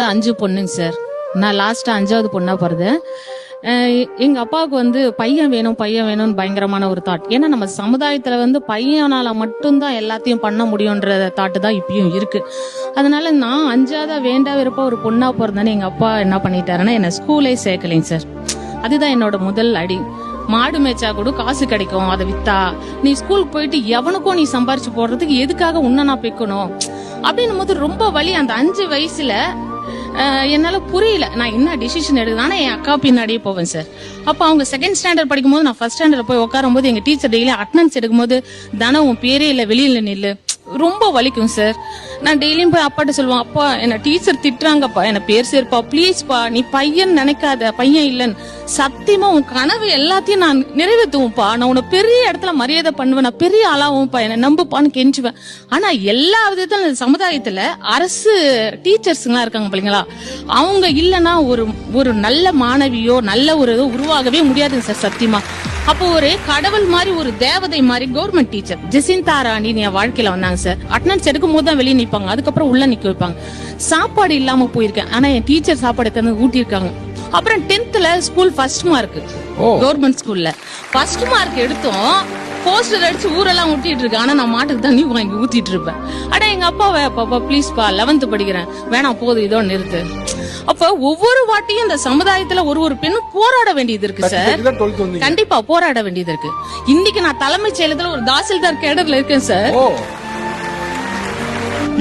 அஞ்சு பொண்ணுங்க சார். நான் லாஸ்ட் அஞ்சாவது பொண்ணா பிறந்தேன். எங்க அப்பாவுக்கு வந்து பையன் வேணும் பையன் வேணும்னு பயங்கரமான ஒரு தாட் ஏன்னா நம்ம சமுதாயத்துல வந்து பையனால மட்டும்தான் எல்லாத்தையும் பண்ண முடியுன்ற தாட்டு தான் இப்பயும் இருக்கு. அதனால நான் அஞ்சாவதா வேண்டா விருப்ப ஒரு பொண்ணா பிறந்தேன்னு எங்க அப்பா என்ன பண்ணிட்டாருன்னா என்ன ஸ்கூலே சேர்க்கலைங்க சார். அதுதான் என்னோட முதல் அடி. மாடு மேய்ச்சா கூட காசு கிடைக்கும் அதை வித்தா. நீ ஸ்கூலுக்கு போயிட்டு எவனுக்கும் நீ சம்பாரிச்சு போடுறதுக்கு எதுக்காக உன்னை நான் பெக்கணும்? அப்படின்னும் போது ரொம்ப வலி. அந்த அஞ்சு வயசுல என்னால புரியல. நான் என்ன டிசிஷன் எடுக்கிறேன் என் அக்கா பின்னாடியே போவேன் சார் அப்போ அவங்க செகண்ட் ஸ்டாண்டர்ட் படிக்கும்போது நான் ஃபர்ஸ்ட் ஸ்டாண்டர்ட் போய் உட்காரும் போது எங்க டீச்சர் டெய்லி அட்டனன்ஸ் எடுக்கும்போது தானே உன் பேரே இல்லை வெளியில நில்லு. ரொம்ப வலிக்கும் சார் நான் டெய்லியும் போய் அப்பாட்ட சொல்லுவேன் அப்பா என்ன டீச்சர் திட்டுறாங்கப்பா என்ன பேர் சேர்ப்பா ப்ளீஸ்ப்பா நீ பையன் நினைக்காத பையன் இல்லைன்னு. சத்தியமா உன் கனவு எல்லாத்தையும் நான் நிறைவேற்றுவேன்ப்பா. நான் உன்னை பெரிய இடத்துல மரியாதை பண்ணுவேன் நான் பெரிய ஆளாவும்ப்பா என்ன நம்புப்பான்னு கெஞ்சுவேன். ஆனா எல்லா விதத்துல சமுதாயத்துல அரசு டீச்சர்ஸுங்களாம் இருக்காங்க பிள்ளைங்களா அவங்க இல்லைன்னா ஒரு ஒரு நல்ல மாணவியோ நல்ல ஒரு உருவாகவே முடியாதுங்க சார் சத்தியமா. அப்போ ஒரு கடவுள் மாதிரி ஒரு தேவதை மாதிரி கவர்மெண்ட் டீச்சர் ஜெசிந்தா ராணின்னு என் வாழ்க்கையில வந்தாங்க சார் அட்டனன்ஸ் எடுக்கும் போது தான் வெளியே நிப்பாங்க. அதுக்கப்புறம் உள்ள நிக்க வைப்பாங்க. சாப்பாடு இல்லாம போயிருக்கேன். ஆனா என் டீச்சர் சாப்பாடு எடுத்து ஊட்டியிருக்காங்க. அப்புறம் டென்த்ல ஸ்கூல் ஃபர்ஸ்ட் மார்க் கவர்மெண்ட் ஸ்கூல்ல ஃபர்ஸ்ட் மார்க் எடுத்தோம். போஸ்டர் அடிச்சு ஊரெல்லாம் ஊட்டிட்டு இருக்கேன் ஆனா நான் மாட்டுக்கு தண்ணி வாங்கி ஊத்திட்டு இருப்பேன். அட எங்க அப்பாவை பாப்பா ப்ளீஸ்ப்பா லெவன்த் படிக்கிறேன். வேணாம் போதும் இதோ நிறுத்து. அப்ப ஒவ்வொரு வாட்டியும் இந்த சமுதாயத்துல ஒரு ஒரு பெண்ணும் போராட வேண்டியது இருக்கு சார் கண்டிப்பா போராட வேண்டியது இருக்கு. இன்னைக்கு நான் தலைமைச் செயலத்துல ஒரு தாசில்தார் கேடர்ல இருக்கேன் சார்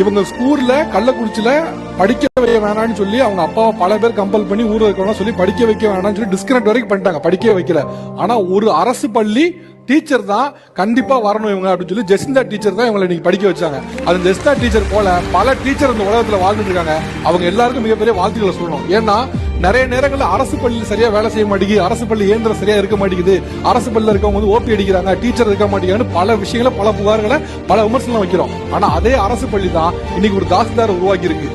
இவங்க ஸ்கூல்ல கள்ளக்குறிச்சியில படிக்க வைக்க வேணாம்னு சொல்லி அவங்க அப்பாவை பல பேர் கம்பல் பண்ணி ஊர்ல இருக்கணும் சொல்லி படிக்க வைக்க வேணாம்னு சொல்லி டிஸ்கனெக்ட் வரைக்கும் பண்ணிட்டாங்க. படிக்க வைக்கல. ஆனா ஒரு அரசு பள்ளி டீச்சர் தான் கண்டிப்பா வரணும் இவங்க அப்படின்னு சொல்லி ஜெசிந்தா டீச்சர் தான் இவங்களை இன்னைக்கு படிக்க வச்சாங்க. அது ஜெசிந்தா டீச்சர் போல பல டீச்சர் இந்த உலகத்துல வாழ்ந்துட்டு இருக்காங்க. அவங்க எல்லாருக்கும் மிகப்பெரிய வாழ்த்துக்களை சொல்லணும். ஏன்னா நிறைய நேரங்களில் அரசு பள்ளியில் சரியா வேலை செய்ய மாட்டேங்குது. அரசு பள்ளி இயந்திரம் சரியா இருக்க மாட்டேங்குது. அரசு பள்ளியில் இருக்கவங்க வந்து ஓபி அடிக்கிறாங்க டீச்சர் இருக்க மாட்டேங்கிறாங்கன்னு பல விஷயங்களை பல புகார்களை பல விமர்சனம் வைக்கிறோம். ஆனா அதே அரசு பள்ளி தான் இன்னைக்கு ஒரு தாசில்தார் உருவாக்கி இருக்கு